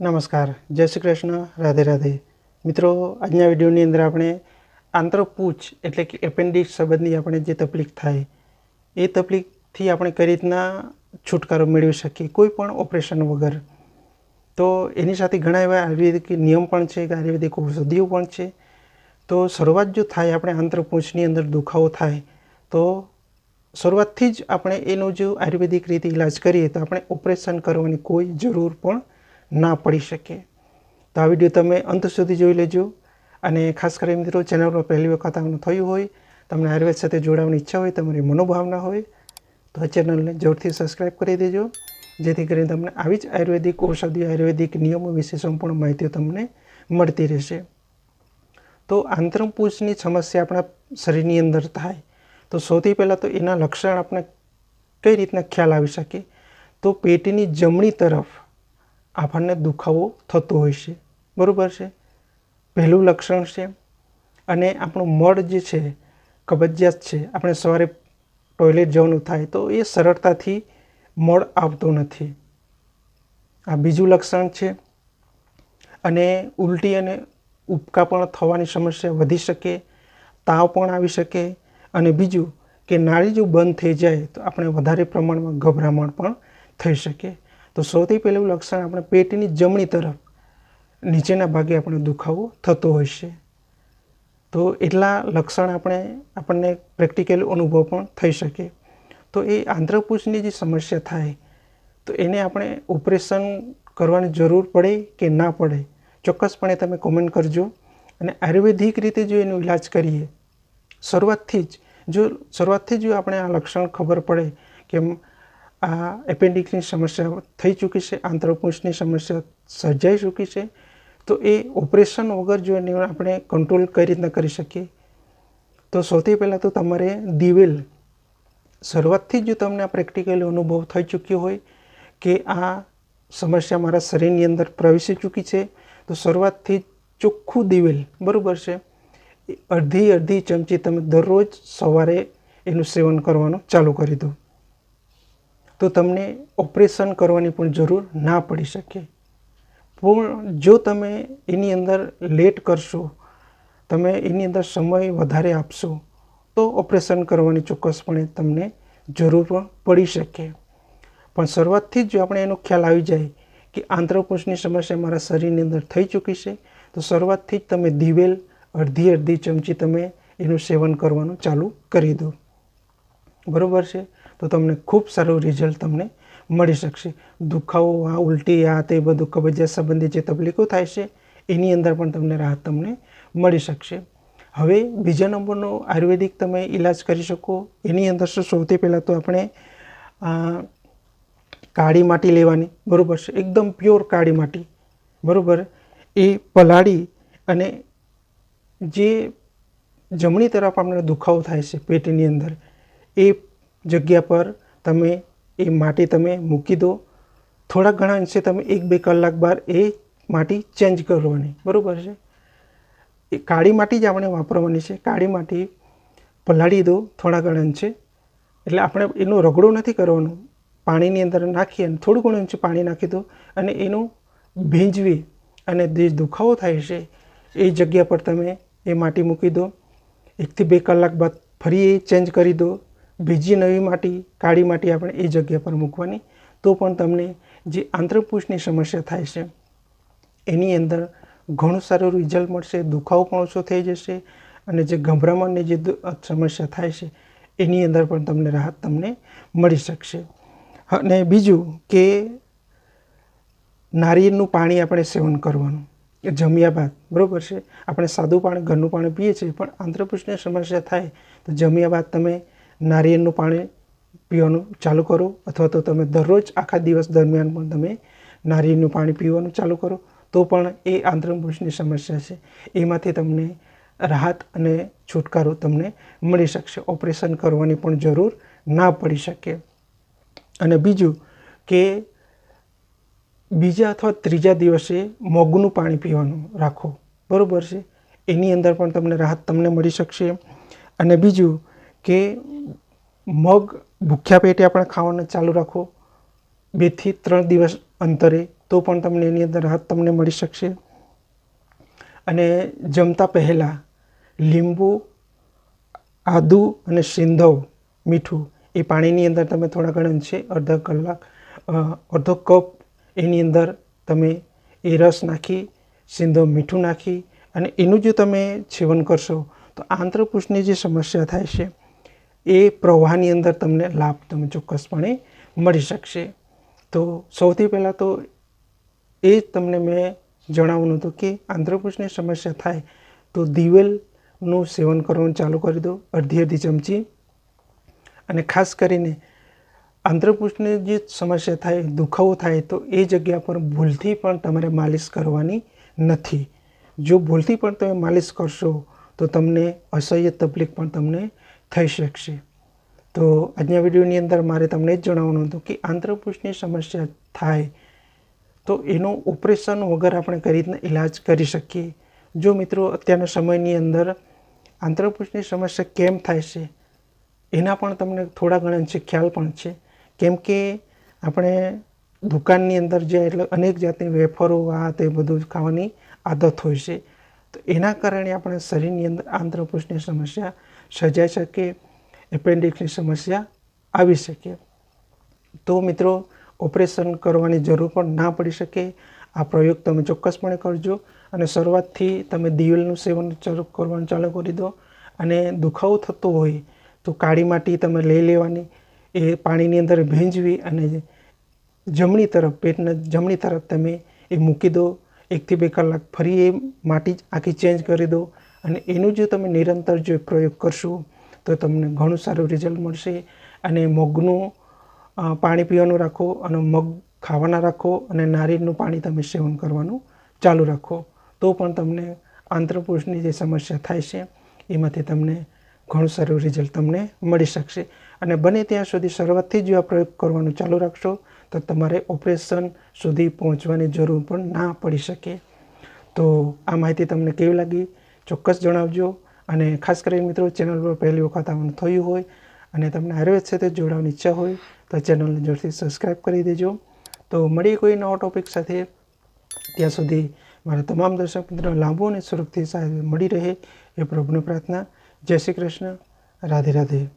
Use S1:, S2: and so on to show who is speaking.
S1: નમસ્કાર. જય શ્રી કૃષ્ણ. રાધે રાધે. મિત્રો, આજના વિડીયોની અંદર આપણે આંતરપૂછ એટલે કે એપેન્ડિક્સ સંબંધી આપણે જે તકલીફ થાય, એ તકલીફથી આપણે કઈ રીતના છુટકારો મેળવી શકીએ? કોઈ પણ ઓપરેશન વગર. તો એની સાથે ઘણા એવા આયુર્વેદિક નિયમ પણ છે કે આયુર્વેદિક ઔષધિઓ પણ છે. તો શરૂઆત જો થાય આપણે આંતરપૂંછની અંદર દુખાવો થાય, તો શરૂઆતથી જ આપણે એનો જો આયુર્વેદિક રીતે ઈલાજ કરીએ તો આપણે ઓપરેશન કરવાની કોઈ જરૂર પણ ના પડી શકે. તો આ વીડિયો તમે અંત સુધી જોઈ લેજો. અને ખાસ કરીને મિત્રો ચેનલ પર પહેલી વખત આવું થયું હોય, તમને આયુર્વેદ સાથે જોડાવાની ઈચ્છા હોય, તમારી મનોભાવના હોય, તો આ ચેનલને જોરથી સબસ્ક્રાઈબ કરી દેજો. જેથી કરીને તમને આવી જ આયુર્વેદિક ઔષધિ આયુર્વેદિક નિયમો વિશે સંપૂર્ણ માહિતીઓ તમને મળતી રહેશે. તો આંતરપૂછની સમસ્યા આપણા શરીરની અંદર થાય. તો સૌથી પહેલાં તો એના લક્ષણ આપણે કઈ રીતના ખ્યાલ આવી શકે? તો પેટની જમણી તરફ આપણને દુખાવો થતો હોય છે. બરાબર છે? પહેલું લક્ષણ છે અને આપણું મળ જે છે, કબજિયાત છે, આપણે સવારે ટોયલેટ જવાનું થાય તો એ સરળતાથી મળ આવતો નથી. આ બીજું લક્ષણ છે અને ઉલટી અને ઉબકા પણ થવાની સમસ્યા વધી શકે, તાવ પણ આવી શકે અને બીજું કે નાળી જો બંધ થઈ જાય તો આપણે વધારે પ્રમાણમાં ગભરામણ પણ થઈ શકે. તો સૌથી પહેલું લક્ષણ આપણે પેટની જમણી તરફ, નીચેના ભાગે આપણે દુખાવો થતો હોય છે. તો એટલા લક્ષણ આપણે, આપણને પ્રેક્ટિકલ અનુભવ પણ થઈ શકે. તો એ આંધ્રપૂછની જે સમસ્યા થાય, તો એને આપણે ઓપરેશન કરવાની જરૂર પડે કે ના પડે, ચોક્કસપણે તમે કોમેન્ટ કરજો. અને આયુર્વેદિક રીતે જો એનો ઈલાજ કરીએ, શરૂઆતથી જ, જો શરૂઆતથી જો આપણે આ લક્ષણ ખબર પડે કે આ એપેન્ડિક્સની સમસ્યા થઈ ચૂકી છે આંતરપૂંછની સમસ્યા સર્જાઈ ચૂકી છે, તો એ ઓપરેશન વગર જો એને આપણે કંટ્રોલ કઈ રીતના કરી શકીએ? તો સૌથી પહેલાં તો તમારે દિવેલ, શરૂઆતથી જ તમને પ્રેક્ટિકલી અનુભવ થઈ ચૂક્યો હોય કે આ સમસ્યા મારા શરીરની અંદર પ્રવેશી ચૂકી છે, તો શરૂઆતથી ચોખ્ખું દિવેલ, બરાબર છે અડધી અડધી ચમચી તમે દરરોજ સવારે એનું સેવન કરવાનું ચાલુ કરી દો. તો તમને ઓપરેશન કરવાની પણ જરૂર ના પડી શકે. પણ જો તમે એની અંદર લેટ કરશો, તમે એની અંદર સમય વધારે આપશો, તો ઓપરેશન કરવાની ચોક્કસપણે તમને જરૂર પણ પડી શકે. પણ શરૂઆતથી જ જો આપણે એનો ખ્યાલ આવી જાય કે આંતરપૂંછની સમસ્યા મારા શરીરની અંદર થઈ ચૂકી છે, તો શરૂઆતથી જ તમે દિવેલ, અડધી અડધી ચમચી તમે એનું સેવન કરવાનું ચાલુ કરી દો. બરાબર છે? તો તમને ખૂબ સારું રિઝલ્ટ તમને મળી શકશે. દુખાવો, આ ઉલટી, આ તે બધું કબજિયાત સંબંધી જે તકલીફો થાય છે, એની અંદર પણ તમને રાહત તમને મળી શકશે. હવે બીજા નંબરનો આયુર્વેદિક તમે ઈલાજ કરી શકો. એની અંદર શું સૌથી પહેલાં તો આપણે કાળી માટી લેવાની. બરાબર છે? એકદમ પ્યોર કાળી માટી. બરાબર? એ પલાળી અને જે જમણી તરફ આપણને દુખાવો થાય છે પેટની અંદર, એ જગ્યા પર તમે એ માટી તમે મૂકી દો. થોડા ઘણા અંશે તમે એક બે કલાક બાદ એ માટી ચેન્જ કરવાની. બરાબર છે? એ કાળી માટી જ આપણે વાપરવાની છે. કાળી માટી પલાળી દો થોડા ઘણા અંશે. એટલે આપણે એનો રગડો નથી કરવાનો. પાણીની અંદર નાખી અને થોડું ઘણું અંશે પાણી નાખી દો અને એનું ભીંજવી અને જે દુખાવો થાય છે એ જગ્યા પર તમે એ માટી મૂકી દો. એકથી બે કલાક બાદ ફરી એ ચેન્જ કરી દો. બીજી નવી માટી, કાળી માટી આપણે એ જગ્યા પર મૂકવાની. તો પણ તમને જે આંતરપૂછની સમસ્યા થાય છે, એની અંદર ઘણું સારું રિઝલ્ટ મળશે, દુખાવો પણ ઓછો થઈ જશે અને જે ગભરામણની જે સમસ્યા થાય છે, એની અંદર પણ તમને રાહત તમને મળી શકશે. અને બીજું કે નારિયેળનું પાણી આપણે સેવન કરવાનું. જમ્યા બાદ, બરાબર છે? આપણે સાદું પાણી ઘરનું પાણી પીએ છીએ, પણ આંતરપૂછની સમસ્યા થાય, તો જમ્યા બાદ તમે નારિયેળનું પાણી પીવાનું ચાલુ કરો અથવા તો તમે દરરોજ આખા દિવસ દરમિયાન પણ તમે નારિયેળનું પાણી પીવાનું ચાલુ કરો, તો પણ એ આંતરપૂછની સમસ્યા છે. એમાંથી તમને રાહત અને છુટકારો તમને મળી શકશે. ઓપરેશન કરવાની પણ જરૂર ના પડી શકે. અને બીજું કે બીજા અથવા ત્રીજા દિવસે મોગનું પાણી પીવાનું રાખો. બરાબર છે? એની અંદર પણ તમને રાહત તમને મળી શકશે. અને બીજું કે મગ ભૂખ્યા પેટે આપણે ખાવાનું ચાલુ રાખો. બેથી ત્રણ દિવસ અંતરે તો પણ તમને એની અંદર રાહત તમને મળી શકશે. અને જમતા પહેલાં લીંબુ, આદુ અને સિંધવ મીઠું એ પાણીની અંદર તમે થોડા ઘણા અંશે અડધા કલાક અડધો કપ એની અંદર તમે એ રસ નાખી, સિંધવ મીઠું નાખી અને એનું જો તમે સેવન કરશો તો આંતરપુષ્ટની જે સમસ્યા થાય છે એ પ્રવાહની અંદર તમને લાભ તમે ચોક્કસપણે મળી શકશે. તો સૌથી પહેલાં તો એ જ તમને મેં જણાવવાનું હતું કે આંધ્રપુષ્ણની સમસ્યા થાય તો દિવેલનું સેવન કરવાનું ચાલુ કરી દો, અડધી અડધી ચમચી. અને ખાસ કરીને આંધ્રપુષ્ણની જે સમસ્યા થાય, દુખાવો થાય તો એ જગ્યા પર ભૂલથી પણ તમારે માલિશ કરવાની નથી. જો ભૂલથી પણ તમે માલિશ કરશો તો તમને અસહ્ય તકલીફ પણ તમને થઈ શકશે. તો આજના વિડીયોની અંદર મારે તમને જ જણાવવાનું હતું કે આંતરપુષ્ટની સમસ્યા થાય તો એનું ઓપરેશન વગર આપણે કઈ રીતના ઈલાજ કરી શકીએ? જો મિત્રો, અત્યારના સમયની અંદર આંતરપુષ્ટની સમસ્યા કેમ થાય છે? એના પણ તમને થોડા ઘણા અંશે ખ્યાલ પણ છે. કેમ કે આપણે દુકાનની અંદર જે એટલે અનેક જાતની વેફરો, આ તે બધું ખાવાની આદત હોય છે. તો એના કારણે આપણા શરીરની અંદર આંતરપુષ્ટની સમસ્યા સર્જાઈ શકે, એપેન્ડિક્સની સમસ્યા આવી શકે. તો મિત્રો, ઓપરેશન કરવાની જરૂર પણ ના પડી શકે. આ પ્રયોગ તમે ચોક્કસપણે કરજો અને શરૂઆતથી તમે દિવેલનું સેવન કરવાનું ચાલુ કરી દો. અને દુખાવો થતો હોય તો કાળી માટી તમે લઈ લેવાની, એ પાણીની અંદર ભીંજવી અને જમણી તરફ, પેટના જમણી તરફ તમે એ મૂકી દો. એકથી બે કલાક ફરી એ માટી આખી ચેન્જ કરી દો. અને એનું જો તમે નિરંતર જો પ્રયોગ કરશો, તો તમને ઘણું સારું રિઝલ્ટ મળશે. અને મગનું પાણી પીવાનું રાખો અને મગ ખાવાના રાખો અને નારિયેળનું પાણી તમે સેવન કરવાનું ચાલુ રાખો. તો પણ તમને આંતરપુરુષની જે સમસ્યા થાય છે, એમાંથી તમને ઘણું સારું રિઝલ્ટ તમને મળી શકશે. અને બને ત્યાં સુધી શરૂઆતથી જ આ પ્રયોગ કરવાનું ચાલુ રાખશો, તો તમારે ઓપરેશન સુધી પહોંચવાની જરૂર પણ ના પડી શકે. તો આ માહિતી તમને કેવી લાગી? ચોક્કસ જણાવજો. અને ખાસ કરીને મિત્રો ચેનલ પર પહેલી વખત આવવાનું થયું હોય અને તમને આયુર્વેદ સાથે જોડાવાની ઈચ્છા હોય, તો ચેનલને જોરથી સબસ્ક્રાઈબ કરી દેજો. તો મળીએ કોઈ નવા ટોપિક સાથે. ત્યાં સુધી મારા તમામ દર્શક મિત્રો, લાંબુ અને સુરક્ષિત મળી રહે એ પ્રભુની પ્રાર્થના. જય શ્રી કૃષ્ણ. રાધે રાધે.